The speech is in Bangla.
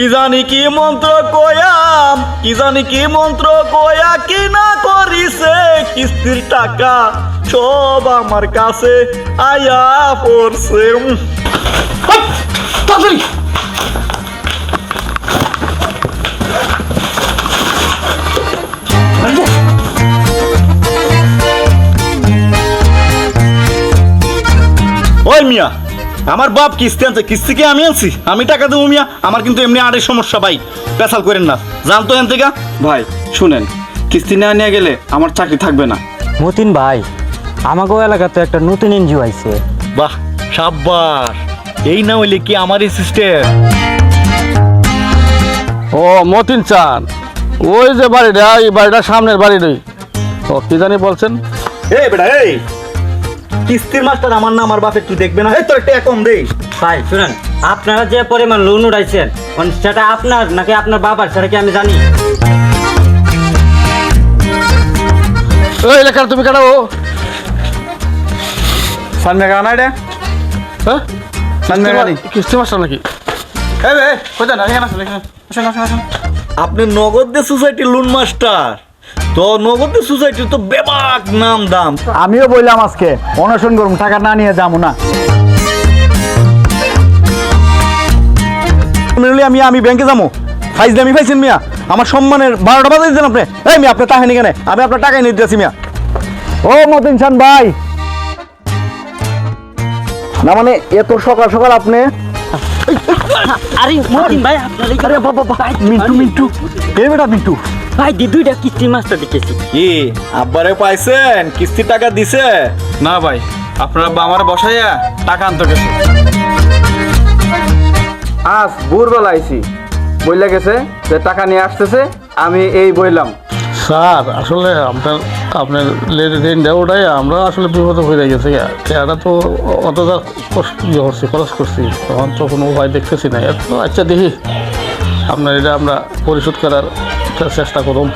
কি জানি কি মন্ত্র কয়াম কি জানি কি মন্ত্র কয়া কি না করিছে কিস্তির টাকা সব আমার কাছে আয়া পড়ছে। তাড়াতাড়ি ওই মিয়া আমার বাপ কিস্তি আনছে কিস্তি কি আমি আনছি? আমি টাকা দেবো মিয়া আমার কিন্তু এমনি আরেক সমস্যা ভাই। পেশাল করেন না। জানতো এন থেকে ভাই শুনেন কিস্তি না নিয়ে গেলে আমার চাকরি থাকবে না। মতিন ভাই আমাগো এলাকাতে একটা নতুন এনজিও আইছে। বাহ সাব্বাস। এই না হইলে কি আমার সিস্টেম ও মতিন চান। ওই যে বাড়িটা এই বাড়িটা সামনের বাড়িটাই। ও কি জানি বলছেন? এই বেটা এই! কিস্তির মাস্টার আমার না আমার বাপের তুই দেখবে না। এই তোর একটা কম দেই ভাই শুনেন আপনারা যে পরিমাণ লোন উঠাইছেন মানে সেটা আপনার নাকি আপনার বাবার সেটা কি আমি জানি? ওই তুমি ও সামনে গানা এটা হ্যাঁ? সামনে কিস্তি মাস্টার নাকি? এই বে কোথায় না এখানে আসুন এখানে আসুন। আসুন আসুন আপনি নগদ দে সোসাইটি লোন মাস্টার তো নগদ দে সোসাইটির তো বেবাক নাম দাম। আমিও বললাম আজকে অনশন করুন টাকা না নিয়ে যাব না। আমি আমি ব্যাংকে যাব। ফাইজ দামি পাইছেন মিয়া? আমার সম্মানের বারোটা বাজে দিচ্ছেন আপনি। এই মিয়া আপনার টাকা নিয়ে আমি আপনার টাকাই নিয়ে দিতেছি মিয়া। ও মতিন চান ভাই। না মানে এত সকাল সকাল আপনি আরে মতিন ভাই আপনার আরে বাবা বাবা মিন্টু মিন্টু। এ বেটা মিন্টু? ভাই দি দুইটা কিস্তি মাস্টার দেখেছি। কি? আব্বারে পাইছেন? কিস্তি টাকা দিছে? না ভাই আপনারা আমার বসাইয়া টাকা আনতে গেছে। আজ ভোরবেলা আইছি। বইলা গেছে যে টাকা নিয়ে আসতেছে আমি এই বইলাম। স্যার আসলে আপনার আপনার ঋণটা ওটাই আমরা আসলে বিপদ হয়ে গেছে। এটা তো অতটা কষ্ট ইয়ে করছি খরচ করছি তখন তো কোনো উপায় দেখতেছি না। এত আচ্ছা দেখি। আপনার এটা আমরা পরিশোধ করার চেষ্টা করুন।